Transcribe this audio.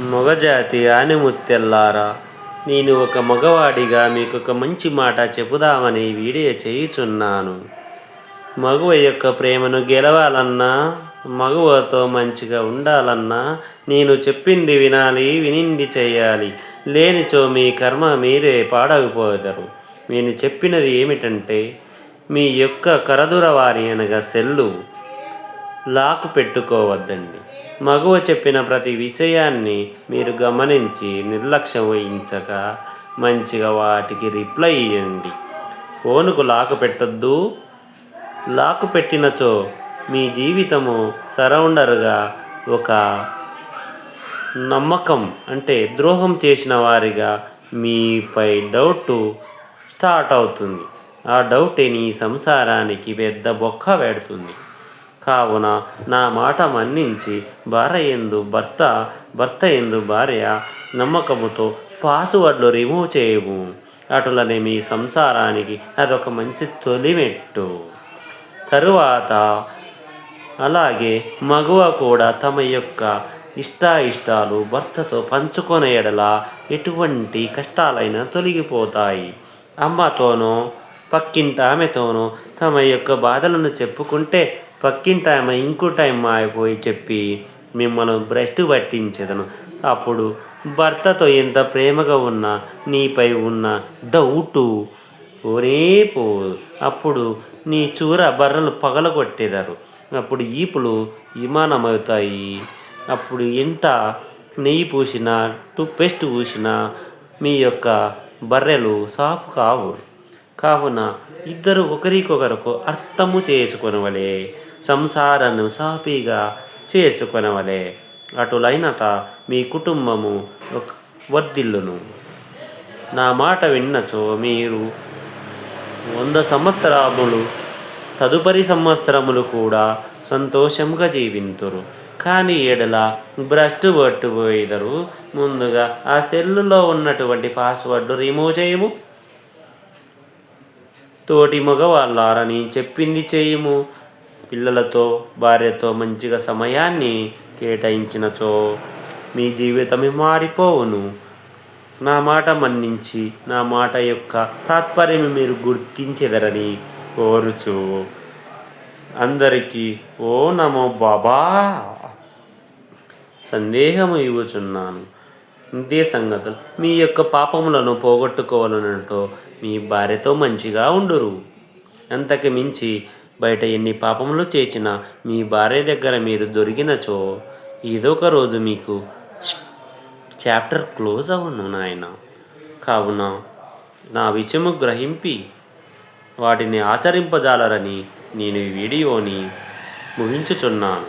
మొగజాతి ఆనిముత్తెల్లారా నేను ఒక మగవాడిగా మీకు ఒక మంచి మాట చెబుదామని వీడియో చేయుచున్నాను. మగువ యొక్క ప్రేమను గెలవాలన్నా మగువతో మంచిగా ఉండాలన్నా నేను చెప్పింది వినాలి వినింది చేయాలి. లేనిచో మీ కర్మ మీరే పాడైపోతారు నేను చెప్పినది ఏమిటంటే మీ యొక్క కరదురవారి అనగా సెల్లు. లాకు పెట్టుకోవద్దండి మగువ చెప్పిన ప్రతి విషయాన్ని మీరు గమనించి నిర్లక్ష్యం వహించక మంచిగా వాటికి రిప్లై ఇవ్వండి ఫోనుకు లాకు పెట్టొద్దు లాకు పెట్టినచో మీ జీవితము సరౌండర్గా ఒక నమ్మకం అంటే ద్రోహం చేసిన వారిగా మీపై డౌట్ స్టార్ట్ అవుతుంది. ఆ డౌటే నీ సంసారానికి పెద్ద బొక్క పెడుతుంది కావున నా మాట మన్నించి భార్య ఎందు భర్త భర్త ఎందు భార్య నమ్మకముతో పాస్వర్డ్లు రిమూవ్ చేయము. అటులనే మీ సంసారానికి అదొక మంచి తొలిమెట్టు. తరువాత అలాగే మగువ కూడా తమ యొక్క ఇష్టాయిష్టాలు భర్తతో పంచుకొనే ఎడల ఎటువంటి కష్టాలైనా తొలగిపోతాయి. అమ్మతోనో పక్కింటి ఆమెతోనో తమ యొక్క బాధలను చెప్పుకుంటే పక్కింటి ఆమె ఇంకో టైం అయిపోయి చెప్పి మిమ్మల్ని భ్రష్టు పట్టించేదను. అప్పుడు భర్తతో ఎంత ప్రేమగా ఉన్నా నీపై ఉన్న డౌటు పోనే పోదు. అప్పుడు నీ చూర బర్రెలు పగలగొట్టేదారు. అప్పుడు ఈపులు విమానమవుతాయి అప్పుడు ఎంత నెయ్యి పూసినా టూత్పేస్ట్ పూసినా మీ యొక్క బర్రెలు సాఫ్ కావు. కావున ఇద్దరు ఒకరికొకరకు అర్థము చేసుకొనవలే సంసారాన్ని సాఫీగా చేసుకొనవలే. అటులైనట మీ కుటుంబము ఒక వర్ధిల్లును. నా మాట విన్నచో మీరు వంద సంవత్సరములు తదుపరి సంవత్సరములు కూడా సంతోషంగా జీవింతురు. కానీ ఎడల భ్రష్టు పట్టుపోయిదరు ముందుగా ఆ సెల్లులో ఉన్నటువంటి పాస్వర్డ్ రిమూవ్ చేయము. తోటి మగవాళ్ళారని చెప్పింది చేయము. పిల్లలతో భార్యతో మంచిగా సమయాన్ని కేటాయించినచో మీ జీవితమే మారిపోవును. నా మాట మన్నించి నా మాట యొక్క తాత్పర్యం మీరు గుర్తించెదరని కోరుచు. అందరికీ ఓ నమో బాబా. సందేహము ఇవ్వచున్నాను. ఇదే సంగతులు మీ యొక్క పాపములను పోగొట్టుకోవాలనటో మీ భార్యతో మంచిగా ఉండురు. అంతకు మించి బయట ఎన్ని పాపములు చేసినా మీ భార్య దగ్గర మీరు దొరికినచో ఏదో ఒక రోజు మీకు చాప్టర్ క్లోజ్ అవును నాయన. కావున నా విషయము గ్రహింపి వాటిని ఆచరింపజాలరని నేను ఈ వీడియోని ముగించుచున్నాను.